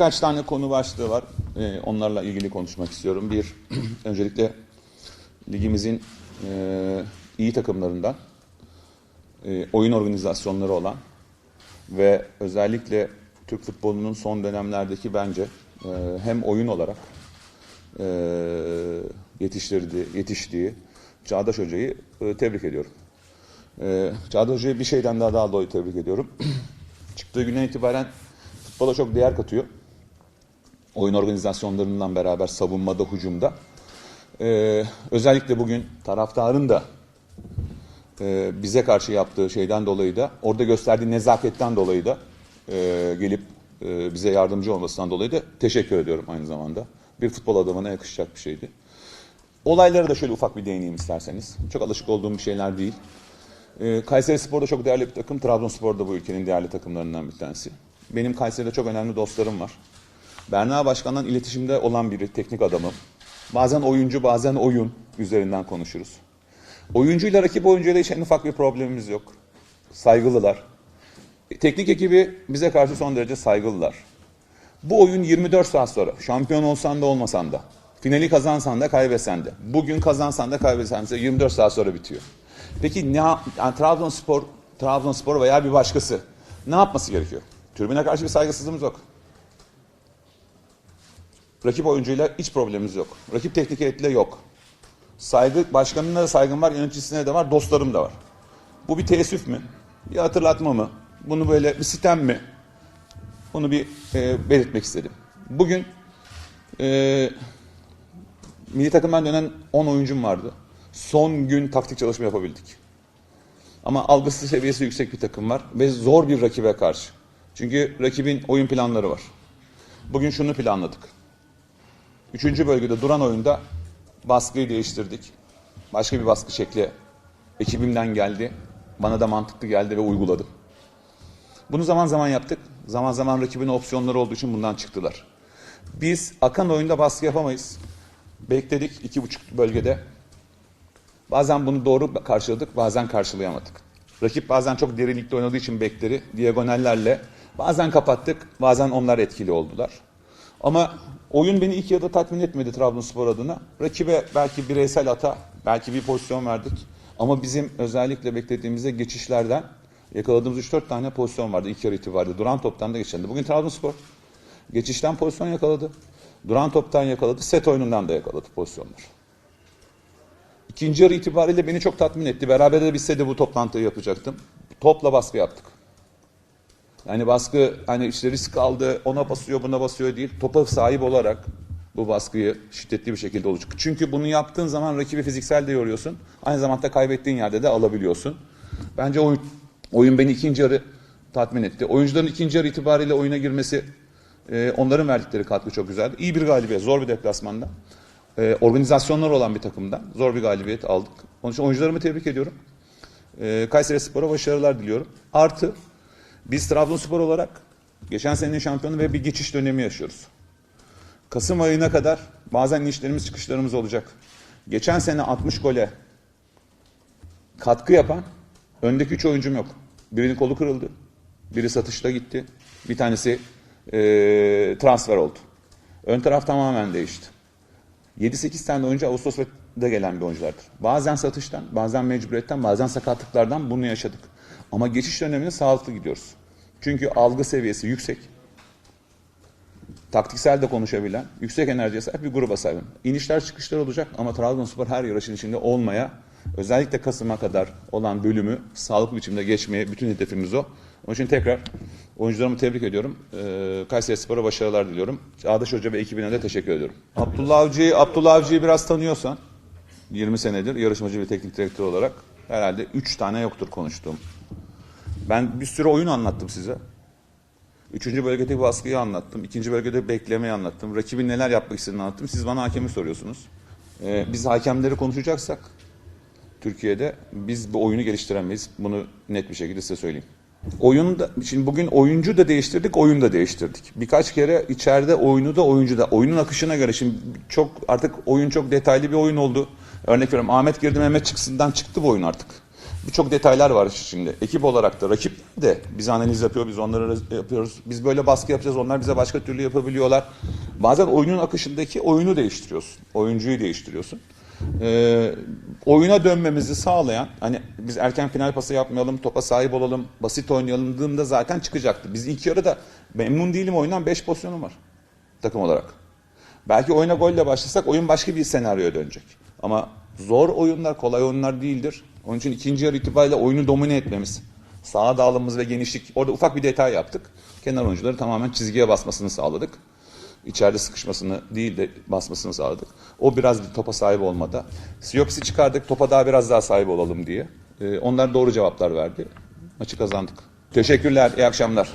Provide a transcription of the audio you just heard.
birkaç tane konu başlığı var. Ee, onlarla ilgili konuşmak istiyorum. Bir, öncelikle ligimizin e, iyi takımlarından, e, oyun organizasyonları olan ve özellikle Türk futbolunun son dönemlerdeki bence e, hem oyun olarak e, yetiştirdiği, yetiştiği Çağdaş Hoca'yı e, tebrik ediyorum. E, Çağdaş Hoca'yı bir şeyden daha daha dolayı tebrik ediyorum. Çıktığı günden itibaren futbola çok değer katıyor. Oyun organizasyonlarından beraber savunmada, hücumda. Ee, özellikle bugün taraftarın da e, bize karşı yaptığı şeyden dolayı da, orada gösterdiği nezaketten dolayı da e, gelip e, bize yardımcı olmasından dolayı da teşekkür ediyorum aynı zamanda. Bir futbol adamına yakışacak bir şeydi. Olaylara da şöyle ufak bir değineyim isterseniz. Çok alışık olduğum bir şeyler değil. Ee, Kayseri Spor da çok değerli bir takım. Trabzonspor da bu ülkenin değerli takımlarından bir tanesi. Benim Kayseri'de çok önemli dostlarım var. Berna Başkan'dan iletişimde olan biri, teknik adamım. Bazen oyuncu, bazen oyun üzerinden konuşuruz. Oyuncuyla rakip oyuncuyla hiç en ufak bir problemimiz yok. Saygılılar. Teknik ekibi bize karşı son derece saygılılar. Bu oyun 24 saat sonra. Şampiyon olsan da olmasan da. Finali kazansan da kaybetsen de. Bugün kazansan da kaybetsen de 24 saat sonra bitiyor. Peki ne yani Trabzonspor, Trabzonspor veya bir başkası ne yapması gerekiyor? Tribüne karşı bir saygısızlığımız yok. Rakip oyuncuyla hiç problemimiz yok. Rakip teknik heyetle yok. Saygı, başkanına da saygım var, yöneticisine de var, dostlarım da var. Bu bir teessüf mü? Bir hatırlatma mı? Bunu böyle bir sitem mi? Bunu bir e, belirtmek istedim. Bugün e, milli takımdan dönen 10 oyuncum vardı. Son gün taktik çalışma yapabildik. Ama algısı seviyesi yüksek bir takım var ve zor bir rakibe karşı. Çünkü rakibin oyun planları var. Bugün şunu planladık. Üçüncü bölgede duran oyunda baskıyı değiştirdik. Başka bir baskı şekli ekibimden geldi. Bana da mantıklı geldi ve uyguladım. Bunu zaman zaman yaptık. Zaman zaman rakibin opsiyonları olduğu için bundan çıktılar. Biz akan oyunda baskı yapamayız. Bekledik iki buçuk bölgede. Bazen bunu doğru karşıladık, bazen karşılayamadık. Rakip bazen çok derinlikte oynadığı için bekleri diagonallerle bazen kapattık, bazen onlar etkili oldular. Ama oyun beni ilk yarıda tatmin etmedi Trabzonspor adına. Rakibe belki bireysel hata, belki bir pozisyon verdik. Ama bizim özellikle beklediğimizde geçişlerden yakaladığımız 3-4 tane pozisyon vardı ilk yarı itibariyle. Duran toptan da geçildi. Bugün Trabzonspor geçişten pozisyon yakaladı. Duran toptan yakaladı, set oyunundan da yakaladı pozisyonlar. İkinci yarı itibariyle beni çok tatmin etti. Beraber de bitse de bu toplantıyı yapacaktım. Topla baskı yaptık. Yani baskı hani işte risk aldı, ona basıyor, buna basıyor değil. Topa sahip olarak bu baskıyı şiddetli bir şekilde olacak. Çünkü bunu yaptığın zaman rakibi fiziksel de yoruyorsun. Aynı zamanda kaybettiğin yerde de alabiliyorsun. Bence oyun, oyun beni ikinci yarı tatmin etti. Oyuncuların ikinci yarı itibariyle oyuna girmesi, e, onların verdikleri katkı çok güzeldi. İyi bir galibiyet, zor bir deplasmanda. E, organizasyonlar olan bir takımdan zor bir galibiyet aldık. Onun için oyuncularımı tebrik ediyorum. E, Kayseri Spor'a başarılar diliyorum. Artı biz Trabzonspor olarak geçen senenin şampiyonu ve bir geçiş dönemi yaşıyoruz. Kasım ayına kadar bazen inişlerimiz çıkışlarımız olacak. Geçen sene 60 gole katkı yapan öndeki 3 oyuncum yok. Birinin kolu kırıldı. Biri satışta gitti. Bir tanesi eee, transfer oldu. Ön taraf tamamen değişti. 7-8 tane oyuncu Ağustos'ta gelen bir oyunculardır. Bazen satıştan, bazen mecburiyetten, bazen sakatlıklardan bunu yaşadık. Ama geçiş döneminde sağlıklı gidiyoruz. Çünkü algı seviyesi yüksek. Taktiksel de konuşabilen, yüksek enerjiye sahip bir gruba sahibim. İnişler çıkışlar olacak ama Trabzonspor her yarışın içinde olmaya, özellikle Kasım'a kadar olan bölümü sağlıklı biçimde geçmeye bütün hedefimiz o. Onun için tekrar oyuncularımı tebrik ediyorum. Ee, Kayseri Spor'a başarılar diliyorum. Çağdaş Hoca ve ekibine de teşekkür ediyorum. Abdullah Avcı'yı Abdullah Avcı'yı biraz tanıyorsan, 20 senedir yarışmacı ve teknik direktör olarak herhalde 3 tane yoktur konuştuğum. Ben bir sürü oyun anlattım size. Üçüncü bölgedeki baskıyı anlattım. ikinci bölgede beklemeyi anlattım. Rakibin neler yapmak istediğini anlattım. Siz bana hakemi soruyorsunuz. Ee, biz hakemleri konuşacaksak Türkiye'de biz bu oyunu geliştiremeyiz. Bunu net bir şekilde size söyleyeyim. Oyun da, şimdi bugün oyuncu da değiştirdik, oyun da değiştirdik. Birkaç kere içeride oyunu da oyuncu da. Oyunun akışına göre şimdi çok artık oyun çok detaylı bir oyun oldu. Örnek veriyorum Ahmet girdi Mehmet çıksından çıktı bu oyun artık. Birçok detaylar var içinde. Ekip olarak da rakip de biz analiz yapıyor, biz onları yapıyoruz. Biz böyle baskı yapacağız, onlar bize başka türlü yapabiliyorlar. Bazen oyunun akışındaki oyunu değiştiriyorsun. Oyuncuyu değiştiriyorsun. Ee, oyuna dönmemizi sağlayan, hani biz erken final pası yapmayalım, topa sahip olalım, basit oynayalım da zaten çıkacaktı. Biz ilk yarıda memnun değilim oyundan 5 pozisyonum var takım olarak. Belki oyuna golle başlasak oyun başka bir senaryoya dönecek. Ama zor oyunlar kolay oyunlar değildir. Onun için ikinci yarı itibariyle oyunu domine etmemiz, sağa dağılımımız ve genişlik. Orada ufak bir detay yaptık. Kenar oyuncuları tamamen çizgiye basmasını sağladık. İçeride sıkışmasını değil de basmasını sağladık. O biraz bir topa sahip olmada. Siyoks'i çıkardık topa daha biraz daha sahip olalım diye. Ee, onlar doğru cevaplar verdi. Maçı kazandık. Teşekkürler, iyi akşamlar.